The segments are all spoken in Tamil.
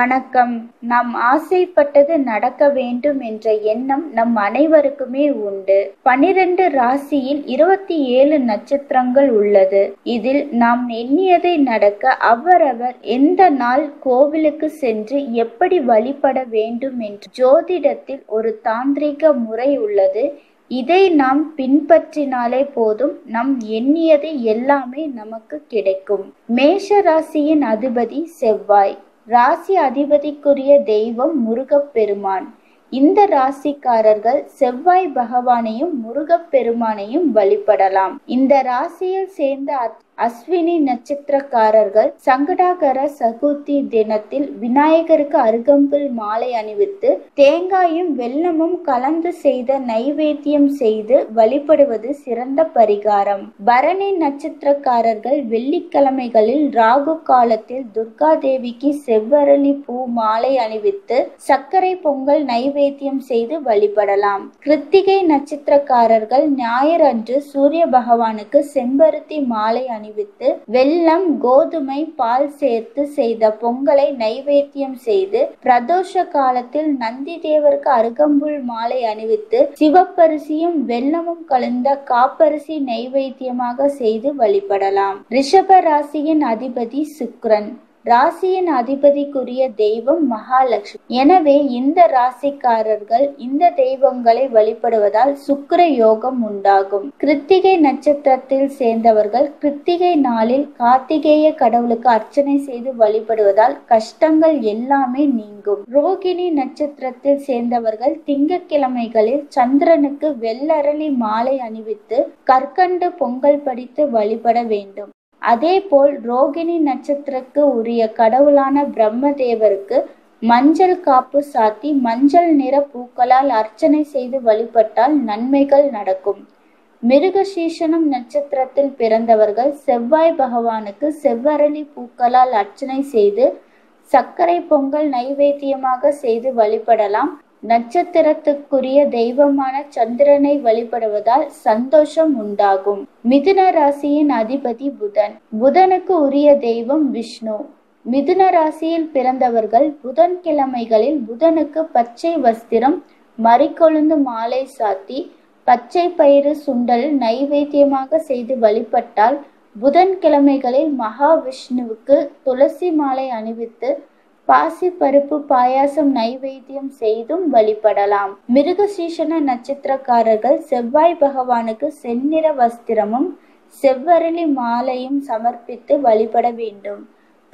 வணக்கம். நாம் ஆசைப்பட்டது நடக்க வேண்டும் என்ற எண்ணம் நம் அனைவருக்குமே உண்டு. பனிரெண்டு ராசியில் இருபத்தி ஏழு நட்சத்திரங்கள் உள்ளது. இதில் நாம் எண்ணியதை நடக்க அவரவர் எந்த நாள் கோவிலுக்கு சென்று எப்படி வழிபட வேண்டும் என்று ஜோதிடத்தில் ஒரு தாந்திரிக முறை உள்ளது. இதை நாம் பின்பற்றினாலே போதும் நம் எண்ணியது எல்லாமே நமக்கு கிடைக்கும். மேஷ ராசியின் அதிபதி செவ்வாய். ராசி அதிபதிக்குரிய தெய்வம் முருகப்பெருமான். இந்த ராசிக்காரர்கள் செவ்வாய் பகவானையும் முருகப்பெருமானையும் வழிபடலாம். இந்த ராசியில் சேர்ந்த அஸ்வினி நட்சத்திரக்காரர்கள் சங்கடாகர சதுர்த்தி தினத்தில் விநாயகருக்கு அருகம்புல் மாலை அணிவித்து தேங்காயும் வெள்ளமும் கலந்து செய்த நைவேத்தியம் செய்து வழிபடுவது சிறந்த பரிகாரம். பரணி நட்சத்திரக்காரர்கள் வெள்ளிக்கிழமைகளில் ராகு காலத்தில் துர்கா தேவிக்கு செவ்வரளி பூ மாலை அணிவித்து சர்க்கரை பொங்கல் நைவேத்தியம் செய்து வழிபடலாம். கிருத்திகை நட்சத்திரக்காரர்கள் ஞாயிறன்று சூரிய பகவானுக்கு செம்பருத்தி மாலை அணி அணிவித்து வெல்லம் கோதுமை பால் சேர்த்து செய்த பொங்கலை நைவேத்தியம் செய்து பிரதோஷ காலத்தில் நந்தி தேவருக்கு அருகம்புல் மாலை அணிவித்து சிவப்பரிசியும் வெல்லமும் கலந்த காப்பரிசி நைவேத்தியமாக செய்து வழிபடலாம். ரிஷப ராசியின் அதிபதி சுக்ரன். ராசியின் அதிபதிக்குரிய தெய்வம் மகாலட்சுமி. எனவே இந்த ராசிக்காரர்கள் இந்த தெய்வங்களை வழிபடுவதால் சுக்கர யோகம் உண்டாகும். கிருத்திகை நட்சத்திரத்தில் சேர்ந்தவர்கள் கிருத்திகை நாளில் கார்த்திகேய கடவுளுக்கு அர்ச்சனை செய்து வழிபடுவதால் கஷ்டங்கள் எல்லாமே நீங்கும். ரோகிணி நட்சத்திரத்தில் சேர்ந்தவர்கள் திங்கக்கிழமைகளில் சந்திரனுக்கு வெள்ளரளி மாலை அணிவித்து கற்கண்டு பொங்கல் படித்து வழிபட வேண்டும். அதேபோல் ரோகிணி நட்சத்திரக்கு உரிய கடவுளான பிரம்மதேவருக்கு மஞ்சள் காப்பு சாத்தி மஞ்சள் நிற பூக்களால் அர்ச்சனை செய்து வழிபட்டால் நன்மைகள் நடக்கும். மிருகசீஷனம் நட்சத்திரத்தில் பிறந்தவர்கள் செவ்வாய் பகவானுக்கு செவ்வரளி பூக்களால் அர்ச்சனை செய்து சர்க்கரை பொங்கல் நைவேத்தியமாக செய்து வழிபடலாம். நட்சத்திரத்துக்குரிய தெய்வமான சந்திரனை வழிபடுவதால் சந்தோஷம் உண்டாகும். மிதுன ராசியின் அதிபதி புதன். புதனுக்கு உரிய தெய்வம் விஷ்ணு. மிதுன ராசியில் பிறந்தவர்கள் புதன் கிழமைகளில் புதனுக்கு பச்சை வஸ்திரம் மறிக்கொழுந்து மாலை சாத்தி பச்சை பயிறு சுண்டல் நைவேத்தியமாக செய்து வழிபட்டால் புதன் கிழமைகளில் மகாவிஷ்ணுவுக்கு துளசி மாலை அணிவித்து பாசி பருப்பு பாயாசம் நைவேத்தியம் செய்தும் வழிபடலாம். மிருகசீஷன நட்சத்திரக்காரர்கள் செவ்வாய் பகவானுக்கு செந்நிற வஸ்திரமும் செவ்வரளி மாலையும் சமர்ப்பித்து வழிபட வேண்டும்.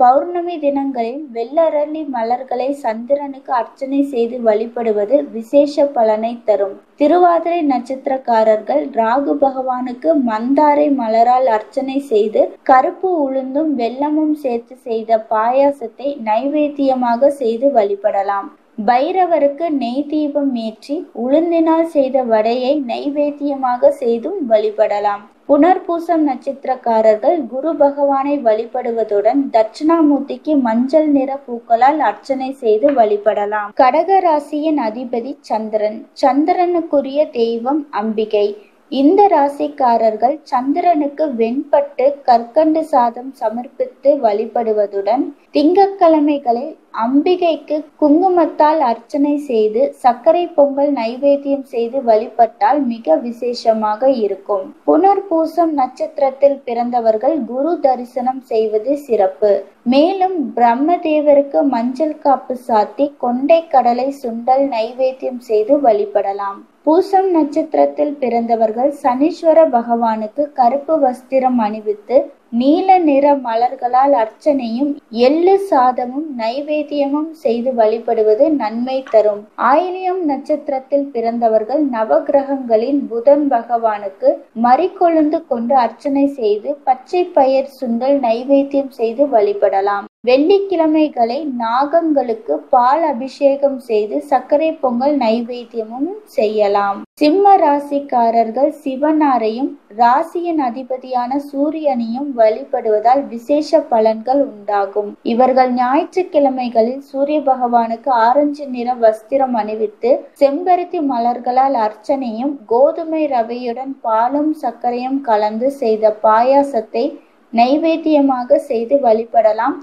பௌர்ணமி தினங்களில் வெள்ளரளி மலர்களை சந்திரனுக்கு அர்ச்சனை செய்து வழிபடுவது விசேஷ பலனை தரும். திருவாதிரை நட்சத்திரக்காரர்கள் ராகு பகவானுக்கு மந்தாரை மலரால் அர்ச்சனை செய்து கருப்பு உளுந்தும் வெள்ளமும் சேர்த்து செய்த பாயாசத்தை நைவேத்தியமாக செய்து வழிபடலாம். பைரவருக்கு நெய் தீபம் ஏற்றி உளுந்தினால் செய்த வடையை நைவேத்தியமாக செய்தும் வழிபடலாம். புனர்பூசம் நட்சத்திரக்காரர்கள் குரு பகவானை வழிபடுவதுடன் தட்சிணாமூர்த்திக்கு மஞ்சள் நிற பூக்களால் அர்ச்சனை செய்து வழிபடலாம். கடக ராசியின் அதிபதி சந்திரன். சந்திரனுக்குரிய தெய்வம் அம்பிகை. இந்த ராசிக்காரர்கள் சந்திரனுக்கு வெண்பட்டு கற்கண்டு சாதம் சமர்ப்பித்து வழிபடுவதுடன் திங்கட்கிழமைகளில் அம்பிகைக்கு குங்குமத்தால் அர்ச்சனை செய்து சர்க்கரை பொங்கல் நைவேத்தியம் செய்து வழிபட்டால் மிக விசேஷமாக இருக்கும். புனர்பூசம் நட்சத்திரத்தில் பிறந்தவர்கள் குரு தரிசனம் செய்வது சிறப்பு. மேலும் பிரம்மதேவருக்கு மஞ்சள் காப்பு சாத்தி கொண்டை கடலை சுண்டல் நைவேத்தியம் செய்து வழிபடலாம். பூசம் நட்சத்திரத்தில் பிறந்தவர்கள் சனீஸ்வர பகவானுக்கு கருப்பு வஸ்திரம் அணிவித்து நீல நிற மலர்களால் அர்ச்சனையும் எள்ளு சாதமும் நைவேத்தியமும் செய்து வழிபடுவது நன்மை தரும். ஆயிலியம் நட்சத்திரத்தில் பிறந்தவர்கள் நவகிரகங்களின் புதன் பகவானுக்கு மறிக்கொழுந்து கொண்டு அர்ச்சனை செய்து பச்சை பயிர் சுண்டல் நைவேத்தியம் செய்து வழிபடலாம். வெள்ளிக்கிழமைகளை நாகங்களுக்கு பால் அபிஷேகம் செய்து சர்க்கரை பொங்கல் நைவேத்தியமும் செய்யலாம். சிம்ம ராசிக்காரர்கள் சிவனாரையும் ராசியின் அதிபதியான சூரியனையும் வழிபடுவதால் விசேஷ பலன்கள் உண்டாகும். இவர்கள் ஞாயிற்றுக்கிழமைகளில் சூரிய பகவானுக்கு ஆரஞ்சு நிற வஸ்திரம் அணிவித்து செம்பருத்தி மலர்களால் அர்ச்சனையும் கோதுமை ரவையுடன் பாலும் சர்க்கரையும் கலந்து செய்த பாயாசத்தை நைவேத்தியமாக செய்து வழிபடலாம்.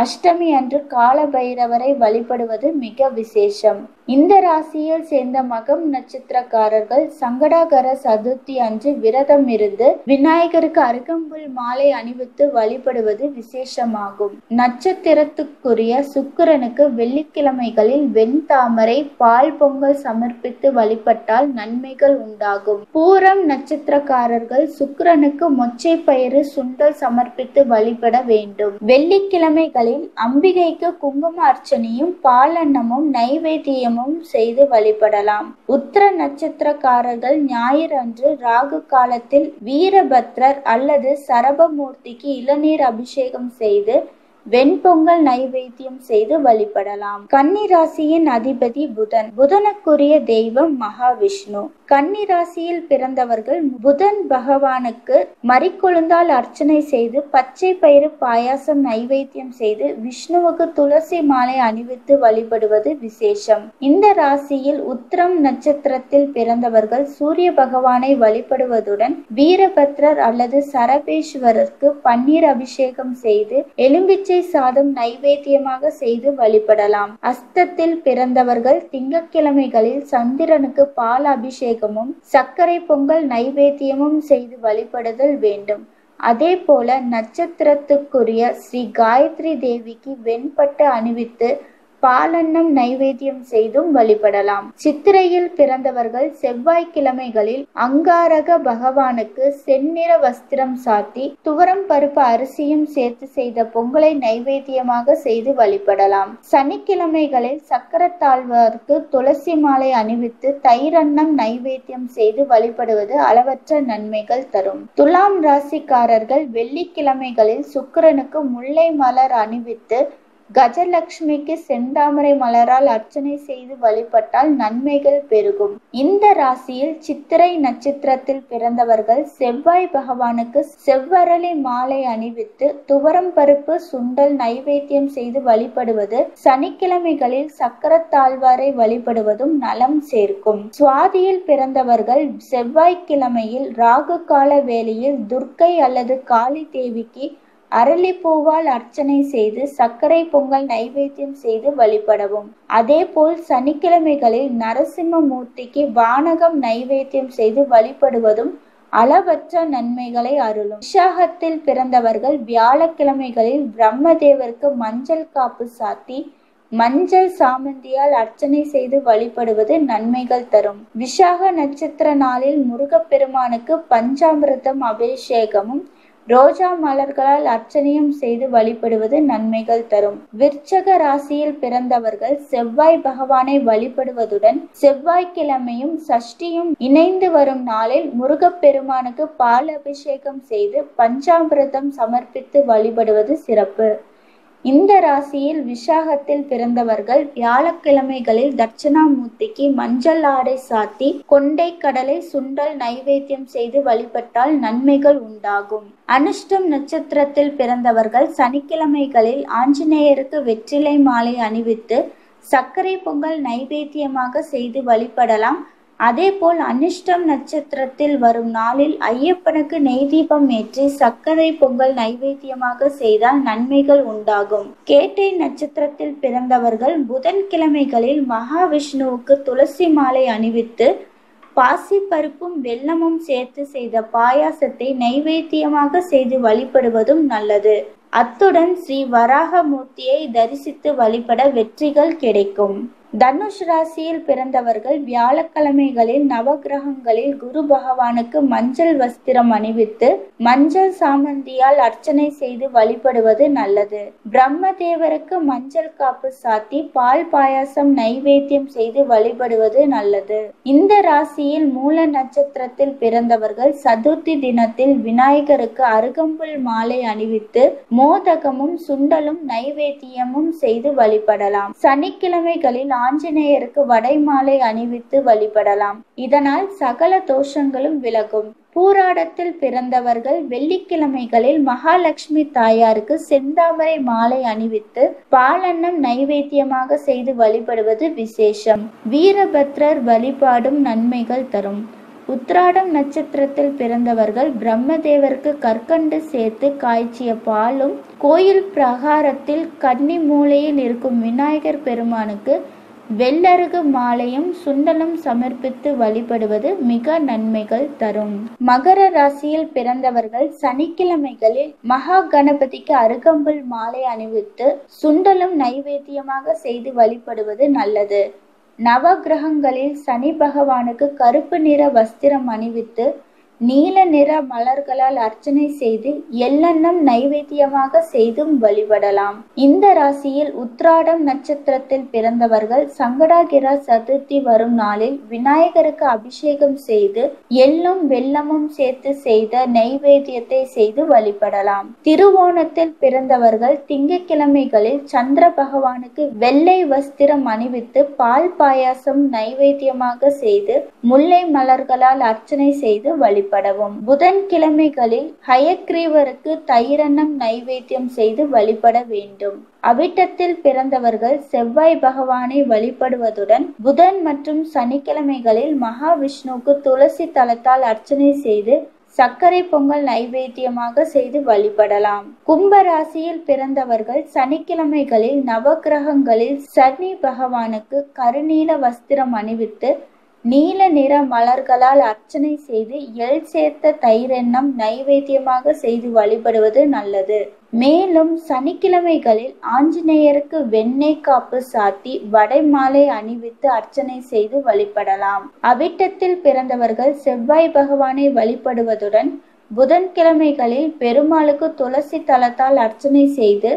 அஷ்டமி அன்று கால பைரவரை வழிபடுவது மிக விசேஷம். இந்த ராசியில் சேர்ந்த மகம் நட்சத்திரக்காரர்கள் சங்கடாகர சதுர்த்தி அன்று விரதம் இருந்து விநாயகருக்கு அருகம்புல் மாலை அணிவித்து வழிபடுவது விசேஷமாகும். நட்சத்திரத்துக்குரிய சுக்கிரனுக்கு வெள்ளிக்கிழமைகளில் வெண்தாமரை பால் பொங்கல் சமர்ப்பித்து வழிபட்டால் நன்மைகள் உண்டாகும். பூரம் நட்சத்திரக்காரர்கள் சுக்கிரனுக்கு மொச்சை பயிறு சுண்டல் சமர்ப்பித்து வழிபட வேண்டும். வெள்ளிக்கிழமைகளில் அம்பிகைக்கு குங்கும அர்ச்சனையும் பாலன்னமும் நைவேத்தியமும் செய்து வழிபடலாம். உத்திர நட்சத்திரக்காரர்கள் ஞாயிறு அன்று ராகு காலத்தில் வீரபத்ரர் அல்லது சரபமூர்த்திக்கு இளநீர் அபிஷேகம் செய்து வெண்பொங்கல் நைவேத்தியம் செய்து வழிபடலாம். கன்னி ராசியின் அதிபதி புதன். புதனுக்குரிய தெய்வம் மகாவிஷ்ணு. கன்னி ராசியில் பிறந்தவர்கள் புதன் பகவானுக்கு மறிக்கொழுந்தால் அர்ச்சனை செய்து பச்சை பயிறு பாயாசம் நைவேத்தியம் செய்து விஷ்ணுவுக்கு துளசி மாலை அணிவித்து வழிபடுவது விசேஷம். இந்த ராசியில் உத்திரம் நட்சத்திரத்தில் பிறந்தவர்கள் சூரிய பகவானை வழிபடுவதுடன் வீரபத்ரர் அல்லது சரபேஸ்வரருக்கு பன்னீர் அபிஷேகம் செய்து எலும்பிச்சை சாதம் நைவேத்தியமாக செய்து வழிபடலாம். அஸ்தத்தில் பிறந்தவர்கள் திங்கட்கிழமைகளில் சந்திரனுக்கு பால் அபிஷேகமும் சர்க்கரை பொங்கல் நைவேத்தியமும் செய்து வழிபடுதல் வேண்டும். அதே போல நட்சத்திரத்துக்குரிய ஸ்ரீ காயத்ரி தேவிக்கு வெண்பட்டு அணிவித்து பாலன்னம் நைவேத்தியம் செய்தும் வழிபடலாம். சித்திரையில் பிறந்தவர்கள் செவ்வாய்க்கிழமைகளில் அங்காரக பகவானுக்கு செந்நிற வஸ்திரம் சாத்தி துவரம் பருப்பு அரிசியும் சேர்த்து செய்த பொங்கலை நைவேத்தியமாக செய்து வழிபடலாம். சனிக்கிழமைகளில் சக்கரத்தாழ்வார்க்கு துளசி மாலை அணிவித்து தயிரன்னம் நைவேத்தியம் செய்து வழிபடுவது அளவற்ற நன்மைகள் தரும். துலாம் ராசிக்காரர்கள் வெள்ளிக்கிழமைகளில் சுக்கிரனுக்கு முல்லை மலர் அணிவித்து கஜலட்சுமிக்கு செந்தாமரை மலரால் அர்ச்சனை செய்து வழிபட்டால் நன்மைகள் பெருகும். இந்த ராசியில் சித்திரை நட்சத்திரத்தில் பிறந்தவர்கள் செவ்வாய் பகவானுக்கு செவ்வரளி மாலை அணிவித்து துவரம் பருப்பு சுண்டல் நைவேத்தியம் செய்து வழிபடுவது சனிக்கிழமைகளில் சக்கரத்தாழ்வாரை வழிபடுவதும் நலம் சேர்க்கும். சுவாதியில் பிறந்தவர்கள் செவ்வாய்க்கிழமையில் ராகு கால வேளையில் துர்க்கை அல்லது காளி தேவிக்கு அரளிப்பூவால் அர்ச்சனை செய்து சர்க்கரை பொங்கல் நைவேத்தியம் செய்து வழிபடவும். அதேபோல் சனிக்கிழமைகளில் நரசிம்மமூர்த்திக்கு வானகம் நைவேத்தியம் செய்து வழிபடுவதும் அளவற்ற நன்மைகளை அருளும். விசாகத்தில் பிறந்தவர்கள் வியாழக்கிழமைகளில் பிரம்மதேவருக்கு மஞ்சள் காப்பு சாத்தி மஞ்சள் சாமந்தியால் அர்ச்சனை செய்து வழிபடுவது நன்மைகள் தரும். விஷாக நட்சத்திர நாளில் முருகப்பெருமானுக்கு பஞ்சாமிரதம் அபிஷேகமும் ரோஜா மலர்களால் அர்ச்சனையும் செய்து வழிபடுவது நன்மைகள் தரும். விற்சக ராசியில் பிறந்தவர்கள் செவ்வாய் பகவானை வழிபடுவதுடன் செவ்வாய்க்கிழமையும் சஷ்டியும் இணைந்து வரும் நாளில் முருகப்பெருமானுக்கு பால் அபிஷேகம் செய்து பஞ்சாமிரதம் சமர்ப்பித்து வழிபடுவது சிறப்பு. இந்த ராசியில் விசாகத்தில் பிறந்தவர்கள் வியாழக்கிழமைகளில் தட்சிணாமூர்த்திக்கு மஞ்சள் ஆடை சாத்தி கொண்டை கடலை சுண்டல் நைவேத்தியம் செய்து வழிபட்டால் நன்மைகள் உண்டாகும். அனுஷ்டம் நட்சத்திரத்தில் பிறந்தவர்கள் சனிக்கிழமைகளில் ஆஞ்சநேயருக்கு வெற்றிலை மாலை அணிவித்து சர்க்கரை பொங்கல் நைவேத்தியமாக செய்து வழிபடலாம். அதேபோல் அனிஷ்டம் நட்சத்திரத்தில் வரும் நாளில் ஐயப்பனுக்கு நெய் தீபம் ஏற்றி சர்க்கரை பொங்கல் நைவேத்தியமாக செய்தால் நன்மைகள் உண்டாகும். கேட்டை நட்சத்திரத்தில் பிறந்தவர்கள் புதன்கிழமைகளில் மகாவிஷ்ணுவுக்கு துளசி மாலை அணிவித்து பாசி பருப்பும் வெல்லமும் சேர்த்து செய்த பாயாசத்தை நைவேத்தியமாக செய்து வழிபடுவதும் நல்லது. அத்துடன் ஸ்ரீ வராகமூர்த்தியை தரிசித்து வழிபட வெற்றிகள் கிடைக்கும். தனுஷ் ராசியில் பிறந்தவர்கள் வியாழக்கிழமைகளில் நவகிரகங்களில் குரு பகவானுக்கு மஞ்சள் வஸ்திரம் அணிவித்து மஞ்சள் சாமந்தியால் அர்ச்சனை செய்து வழிபடுவது நல்லது. பிரம்ம தேவருக்கு மஞ்சள் காப்பு சாத்தி பால் பாயாசம் நைவேத்தியம் செய்து வழிபடுவது நல்லது. இந்த ராசியில் மூல நட்சத்திரத்தில் பிறந்தவர்கள் சதுர்த்தி தினத்தில் விநாயகருக்கு அருகம்புல் மாலை அணிவித்து மோதகமும் சுண்டலும் நைவேத்தியமும் செய்து வழிபடலாம். சனிக்கிழமைகளில் ஆஞ்சநேயருக்கு வடை மாலை அணிவித்து வழிபடலாம். இதனால் சகல தோஷங்களும் விலகும். பூராடத்தில் பிறந்தவர்கள் வெள்ளிக்கிழமைகளில் மகாலட்சுமி தாயாருக்கு செந்தாமரை மாலை அணிவித்து பாலன்னம் நைவேத்தியமாக செய்து வழிபடுவது விசேஷம். வீரபத்ரர் வழிபாடும் நன்மைகள் தரும். உத்ராடம் நட்சத்திரத்தில் பிறந்தவர்கள் பிரம்மதேவருக்கு கற்கண்டு சேர்த்து காய்ச்சிய பாலும் கோயில் பிரகாரத்தில் கன்னி மூலையில் இருக்கும் விநாயகர் பெருமானுக்கு வெள்ளருகு மாலையும் சுண்டலும் சமர்ப்பித்து வழிபடுவது மிக நன்மைகள் தரும். மகர ராசியில் பிறந்தவர்கள் சனிக்கிழமைகளில் மகா கணபதிக்கு அருகம்புல் மாலை அணிவித்து சுண்டலும் நைவேத்தியமாக செய்து வழிபடுவது நல்லது. நவகிரகங்களில் சனி பகவானுக்கு கருப்பு நிற வஸ்திரம் அணிவித்து நீல நிற மலர்களால் அர்ச்சனை செய்து எள்ளெண்ணம் நைவேத்தியமாக செய்தும் வழிபடலாம். இந்த ராசியில் உத்ராடம் நட்சத்திரத்தில் பிறந்தவர்கள் சங்கடாகிரா சதுர்த்தி வரும் நாளில் விநாயகருக்கு அபிஷேகம் செய்து எள்ளும் வெள்ளமும் சேர்த்து செய்த நைவேத்தியத்தை செய்து வழிபடலாம். திருவோணத்தில் பிறந்தவர்கள் திங்கட்கிழமைகளில் சந்திர பகவானுக்கு வெள்ளை வஸ்திரம் அணிவித்து பால் பாயாசம் நைவேத்தியமாக செய்து முல்லை மலர்களால் அர்ச்சனை செய்து வழிபடலாம் வழிபடவும். புதன்கிழமைகளில் ஹயக்ரீவருக்கு தயிரன்னம் நைவேத்தியம் செய்து வழிபட வேண்டும். அவிட்டத்தில் பிறந்தவர்கள் செவ்வாய் பகவானை வழிபடுவதுடன் புதன் மற்றும் சனிக்கிழமைகளில் மகாவிஷ்ணுவுக்கு துளசி தலத்தால் அர்ச்சனை செய்து சர்க்கரை பொங்கல் நைவேத்தியமாக செய்து வழிபடலாம். கும்ப ராசியில் பிறந்தவர்கள் சனிக்கிழமைகளில் நவகிரகங்களில் சனி பகவானுக்கு கருநீல வஸ்திரம் அணிவித்து நீல நிற மலர்களால் அர்ச்சனை செய்து எள் சேர்த்த தயிரெண்ணம் நைவேத்தியமாக செய்து வழிபடுவது நல்லது. மேலும் சனிக்கிழமைகளில் ஆஞ்சநேயருக்கு வெண்ணெய் காப்பு சாத்தி வடை மாலை அணிவித்து அர்ச்சனை செய்து வழிபடலாம். அவிட்டத்தில் பிறந்தவர்கள் செவ்வாய் பகவானை வழிபடுவதுடன் புதன்கிழமைகளில் பெருமாளுக்கு துளசி தலத்தால் அர்ச்சனை செய்து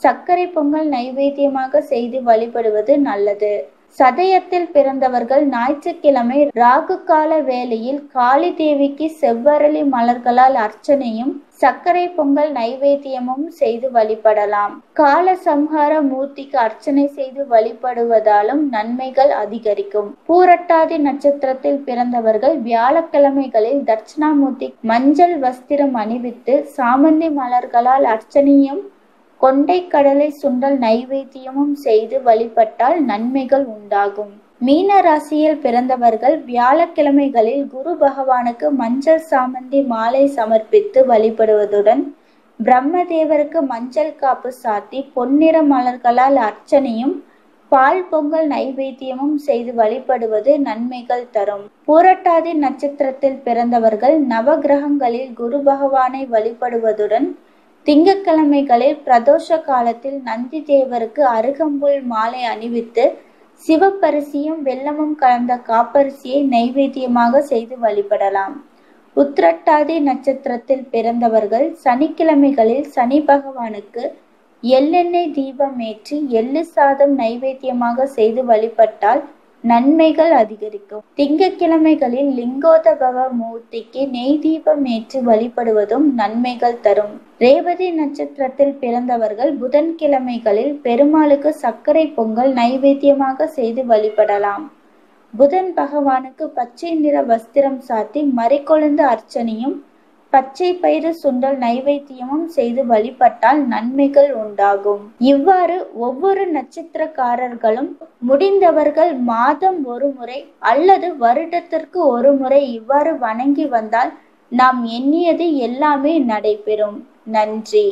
சர்க்கரை பொங்கல் நைவேத்தியமாக செய்து வழிபடுவது நல்லது. சதயத்தில் பிறந்தவர்கள் ஞாயிற்றுக்கிழமை ராகு கால வேளையில் காளி தேவிக்கு செவ்வரளி மலர்களால் அர்ச்சனையும் சர்க்கரை பொங்கல் நைவேத்தியமும் செய்து வழிபடலாம். கால சம்ஹார மூர்த்திக்கு அர்ச்சனை செய்து வழிபடுவதாலும் நன்மைகள் அதிகரிக்கும். பூரட்டாதி நட்சத்திரத்தில் பிறந்தவர்கள் வியாழக்கிழமைகளில் தட்சிணாமூர்த்தி மஞ்சள் வஸ்திரம் அணிவித்து சாமந்தி மலர்களால் அர்ச்சனையும் கொண்டை கடலை சுண்டல் நைவேத்தியமும் செய்து வழிபட்டால் நன்மைகள் உண்டாகும். மீன ராசியில் பிறந்தவர்கள் வியாழக்கிழமைகளில் குரு பகவானுக்கு மஞ்சள் சாமந்தி மாலை சமர்ப்பித்து வழிபடுவதுடன் பிரம்மதேவருக்கு மஞ்சள் காப்பு சாத்தி பொன்னிற மலர்களால் அர்ச்சனையும் பால் பொங்கல் நைவேத்தியமும் செய்து வழிபடுவது நன்மைகள் தரும். பூரட்டாதி நட்சத்திரத்தில் பிறந்தவர்கள் நவகிரகங்களில் குரு பகவானை வழிபடுவதுடன் திங்கட்கிழமைகளில் பிரதோஷ காலத்தில் நந்தி தேவருக்கு அருகம்புல் மாலை அணிவித்து சிவப்பரிசியும் வெல்லமும் கலந்த காப்பரிசியை நைவேத்தியமாக செய்து வழிபடலாம். உத்திரட்டாதி நட்சத்திரத்தில் பிறந்தவர்கள் சனிக்கிழமைகளில் சனி பகவானுக்கு எள்ளெண்ணெய் தீபம் ஏற்றி எள்ளு சாதம் நைவேத்தியமாக செய்து வழிபட்டால் நன்மைகள் அதிகரிக்கும். திங்கட்கிழமைகளில் லிங்கோதபவ மூர்த்திக்கு நெய் தீபம் ஏற்றி வழிபடுவதும் நன்மைகள் தரும். ரேவதி நட்சத்திரத்தில் பிறந்தவர்கள் புதன்கிழமைகளில் பெருமாளுக்கு சர்க்கரை பொங்கல் நைவேத்தியமாக செய்து வழிபடலாம். புதன் பகவானுக்கு பச்சை நிற வஸ்திரம் சாத்தி மறிக்கொழுந்து அர்ச்சனையும் பச்சை பயிறு சுண்டல் நைவேத்தியமும் செய்து வழிபட்டால் நன்மைகள் உண்டாகும். இவ்வாறு ஒவ்வொரு நட்சத்திரக்காரர்களும் முடிந்தவர்கள் மாதம் ஒரு முறை அல்லது வருடத்திற்கு ஒரு முறை இவ்வாறு வணங்கி வந்தால் நாம் எண்ணியது எல்லாமே நடைபெறும். நன்றி.